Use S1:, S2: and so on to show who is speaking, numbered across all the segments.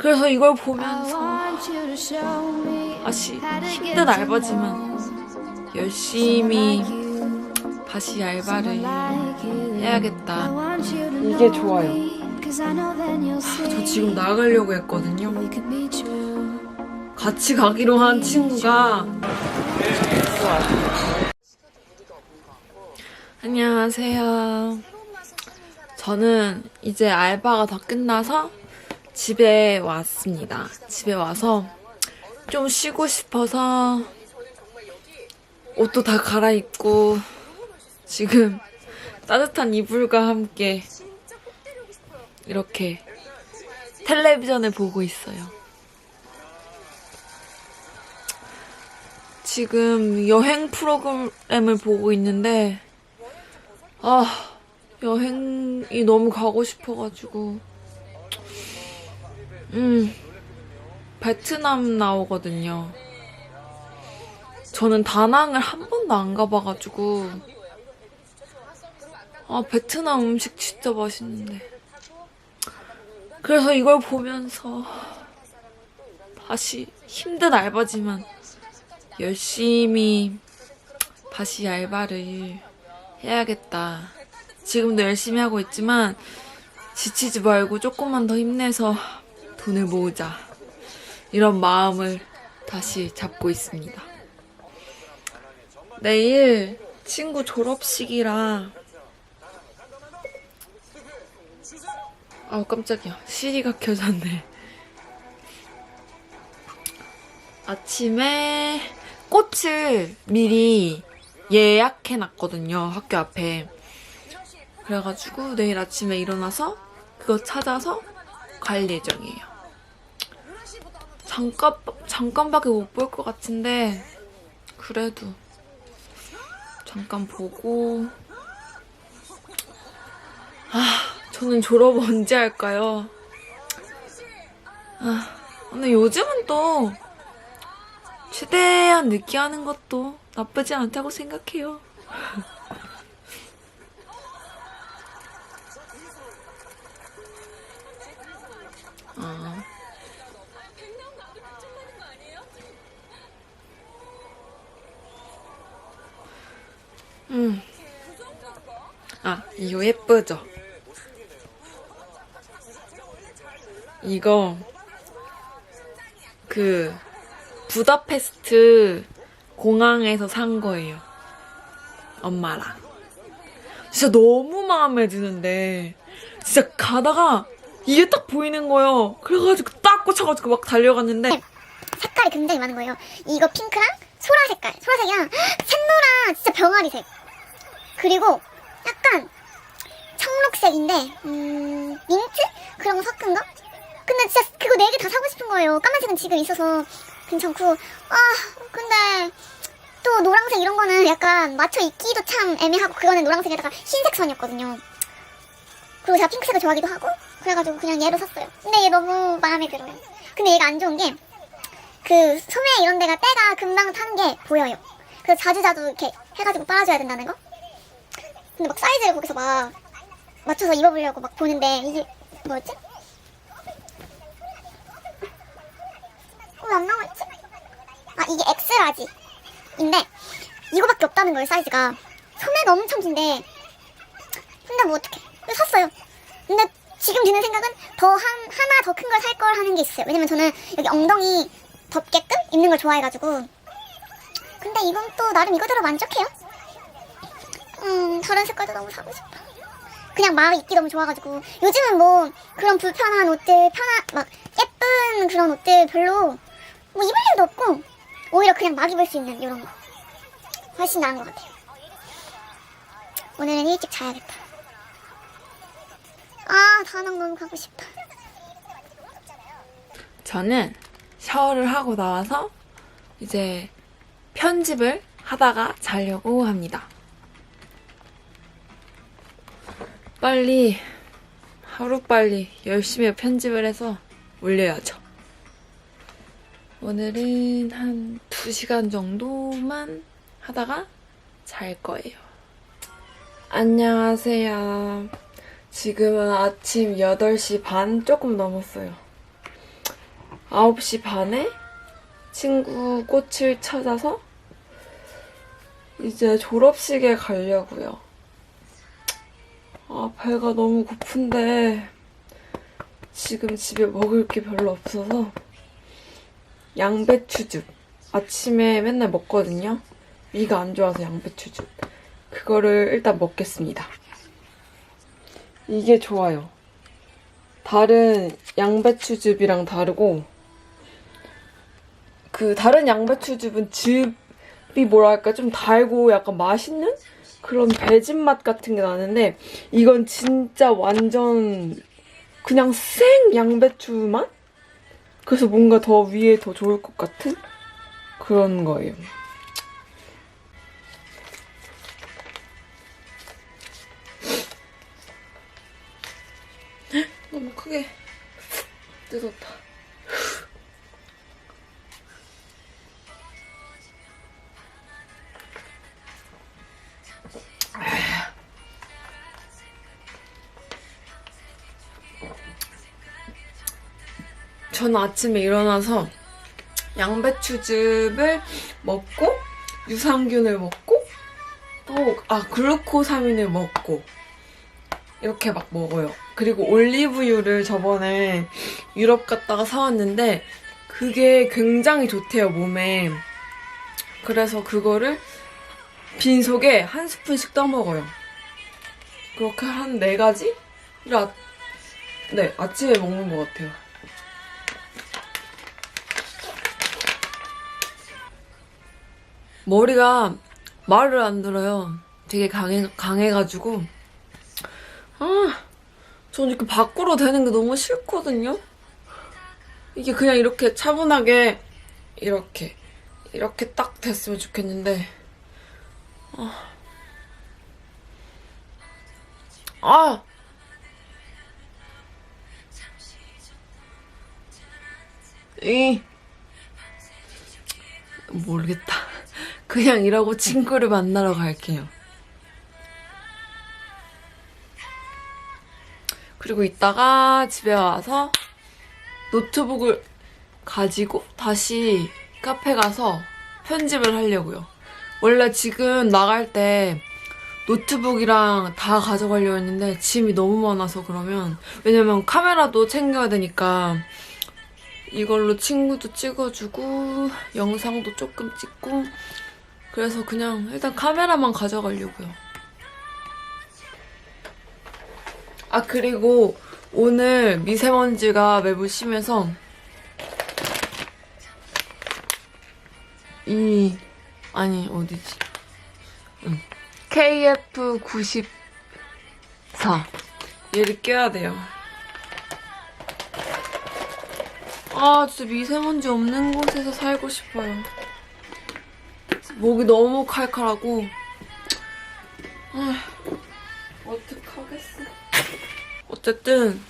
S1: 그래서 이걸 보면서 아시 힘든 알바지만 열심히 다시 알바를 해야겠다. 이게 좋아요. 저 지금 나가려고 했거든요. 같이 가기로 한 친구가 안녕하세요. 저는 이제 알바가 다 끝나서 집에 왔습니다. 집에 와서 좀 쉬고 싶어서 옷도 다 갈아입고 지금 따뜻한 이불과 함께 이렇게 텔레비전을 보고 있어요. 지금 여행 프로그램을 보고 있는데, 아, 여행이 너무 가고 싶어가지고, 음, 베트남 나오거든요. 저는 다낭을 한 번도 안 가봐가지고, 아, 베트남 음식 진짜 맛있는데. 그래서 이걸 보면서 다시 힘든 알바지만 열심히 다시 알바를 해야겠다. 지금도 열심히 하고 있지만 지치지 말고 조금만 더 힘내서 돈을 모으자. 이런 마음을 다시 잡고 있습니다. 내일 친구 졸업식이라 아우 깜짝이야 시리가 켜졌네 아침에 꽃을 미리 예약해 놨거든요 학교 앞에 그래가지고 내일 아침에 일어나서 그거 찾아서 갈 예정이에요 잠깐 잠깐밖에 못 볼 것 같은데 그래도 잠깐 보고 아 저는 졸업 언제 할까요? 아, 근데 요즘은 또 최대한 늦게 하는 것도 나쁘지 않다고 생각해요. 음. 아, 이거 예쁘죠? 이거 그 부다페스트 공항에서 산 거예요. 엄마랑. 진짜 너무 마음에 드는데 진짜 가다가 이게 딱 보이는 거예요. 그래가지고 딱 꽂혀가지고 막 달려갔는데
S2: 색깔이 굉장히 많은 거예요. 이거 핑크랑 소라 색깔, 소라색이랑 진짜 병아리색. 그리고 약간 청록색인데, 음, 민트? 그런 거 섞은 거? 근데 진짜 그거 네 개 다 사고 싶은 거예요. 까만색은 지금 있어서 괜찮고. 아, 근데 또 노란색 이런 거는 약간 맞춰 입기도 참 애매하고 그거는 노란색에다가 흰색 선이었거든요. 그리고 제가 핑크색을 좋아하기도 하고 그래가지고 그냥 얘로 샀어요. 근데 얘 너무 마음에 들어요. 근데 얘가 안 좋은 게 그 소매 이런 데가 때가 금방 탄 게 보여요. 그래서 자주자주 이렇게 해가지고 빨아줘야 된다는 거. 근데 막 사이즈를 거기서 막 맞춰서 입어보려고 막 보는데 이게 뭐였지? 왜 안 나와있지? 아 이게 엑스라지인데 이거밖에 없다는 거예요 사이즈가 소매가 엄청 긴데 근데 뭐 어떡해 샀어요 근데 지금 드는 생각은 더 한, 하나 더 큰 걸 살 걸 하는 게 있어요 왜냐면 저는 여기 엉덩이 덮게끔 입는 걸 좋아해가지고 근데 이건 또 나름 이거대로 만족해요. 음 다른 색깔도 너무 사고 싶어. 그냥 막 입기 너무 좋아가지고. 요즘은 뭐 그런 불편한 옷들 편한 막 예쁜 그런 옷들 별로 뭐 입을 일도 없고 오히려 그냥 막 입을 수 있는 이런 거. 훨씬 나은 것 같아요. 오늘은 일찍 자야겠다. 아 다낭 너무 가고 싶다.
S1: 저는 샤워를 하고 나와서 이제 편집을 하다가 자려고 합니다. 빨리 하루 빨리 열심히 편집을 해서 올려야죠. 오늘은 한 2시간 정도만 하다가 잘 거예요. 안녕하세요. 지금은 아침 8시 반 조금 넘었어요. 9시 반에 친구 꽃을 찾아서 이제 졸업식에 가려고요. 아, 배가 너무 고픈데 지금 집에 먹을 게 별로 없어서 양배추즙 아침에 맨날 먹거든요. 위가 안 좋아서 양배추즙 그거를 일단 먹겠습니다. 이게 좋아요. 다른 양배추즙이랑 다르고 그 다른 양배추즙은 즙이 뭐랄까 좀 달고 약간 맛있는 그런 배즙 맛 같은 게 나는데 이건 진짜 완전 그냥 생 양배추 맛? 그래서 뭔가 더 위에 더 좋을 것 같은 그런 거예요. 너무 크게 뜯었다. 저는 아침에 일어나서 양배추즙을 먹고 유산균을 먹고 또 아 글루코사민을 먹고 이렇게 막 먹어요. 그리고 올리브유를 저번에 유럽 갔다가 사왔는데 그게 굉장히 좋대요 몸에. 그래서 그거를 빈속에 한 스푼씩 떠먹어요. 그렇게 한 네 가지를 아, 네 아침에 먹는 것 같아요. 머리가 말을 안 들어요. 되게 강해, 강해가지고. 아, 저는 이렇게 밖으로 되는 게 너무 싫거든요? 이게 그냥 이렇게 차분하게, 이렇게, 이렇게 딱 됐으면 좋겠는데. 아. 아! 이. 모르겠다. 그냥 이러고 친구를 만나러 갈게요. 그리고 이따가 집에 와서 노트북을 가지고 다시 카페 가서 편집을 하려고요. 원래 지금 나갈 때 노트북이랑 다 가져가려고 했는데 짐이 너무 많아서 그러면 왜냐면 카메라도 챙겨야 되니까 이걸로 친구도 찍어주고 영상도 조금 찍고 그래서 그냥 일단 카메라만 가져가려고요. 아 그리고 오늘 미세먼지가 매우 심해서 이 아니 어디지? 응. KF 94 얘를 껴야 돼요. 아 진짜 미세먼지 없는 곳에서 살고 싶어요. 목이 너무 칼칼하고 아 어떡하겠어. 어쨌든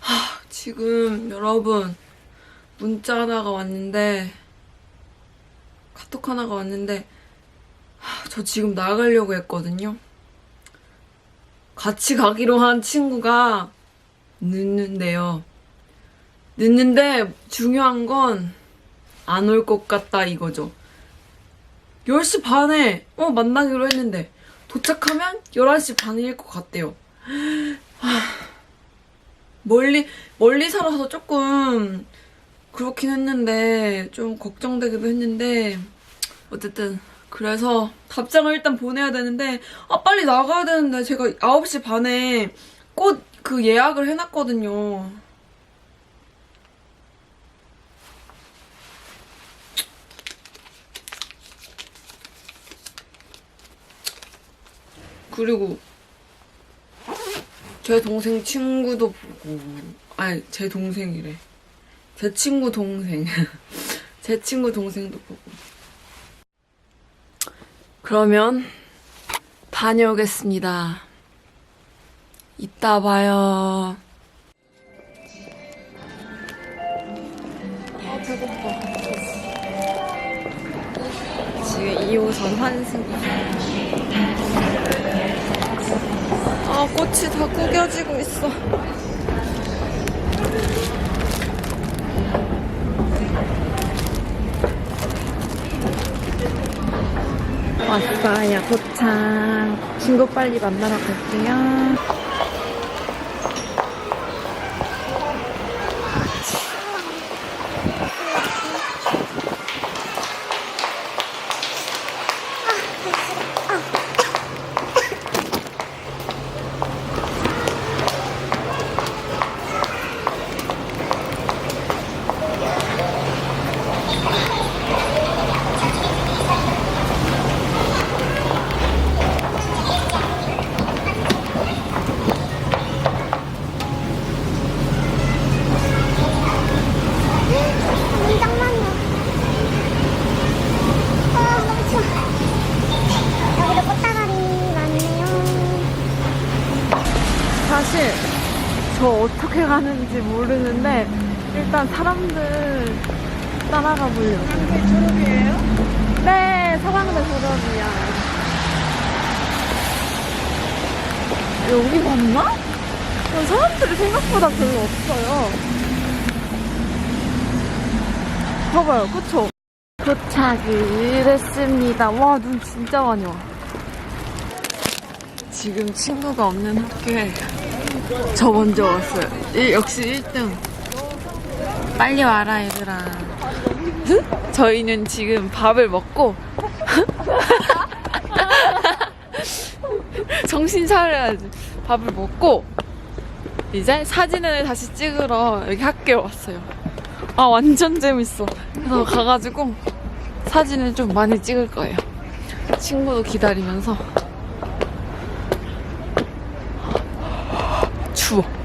S1: 하, 지금 여러분 문자 하나가 왔는데 카톡 하나가 왔는데 하, 저 지금 나가려고 했거든요. 같이 가기로 한 친구가 늦는데요. 늦는데 중요한 건 안 올 것 같다 이거죠. 10시 반에 어 만나기로 했는데 도착하면 11시 반일 것 같대요. 하, 멀리 멀리 살아서 조금 그렇긴 했는데 좀 걱정되기도 했는데 어쨌든 그래서 답장을 일단 보내야 되는데 아 빨리 나가야 되는데 제가 9시 반에 꽃 그 예약을 해놨거든요. 그리고 제 동생 친구도 보고 아니 제 동생이래. 제 친구 동생. 제 친구 동생도 보고. 그러면 다녀오겠습니다. 이따 봐요. 아 배고파 지금 2호선 환승 꽃이 다 구겨지고 있어. 왔어요. 도착 친구 빨리 만나러 갈게요. 저 어떻게 가는지 모르는데 일단 사람들 따라가 보려고. 사랑대 졸업이에요? 네, 사랑대 졸업이야. 여기 맞나? 어, 사람들이 생각보다 별로 없어요. 봐봐요, 그쵸? 도착이 됐습니다. 와, 눈 진짜 많이 와. 지금 친구가 없는 학교에 저 먼저 왔어요. 일- 역시 1등. 빨리 와라, 얘들아. 저희는 지금 밥을 먹고 정신 차려야지. 밥을 먹고 이제 사진을 다시 찍으러 여기 학교에 왔어요. 아 완전 재밌어. 그래서 가가지고 사진을 좀 많이 찍을 거예요. 친구도 기다리면서 추워.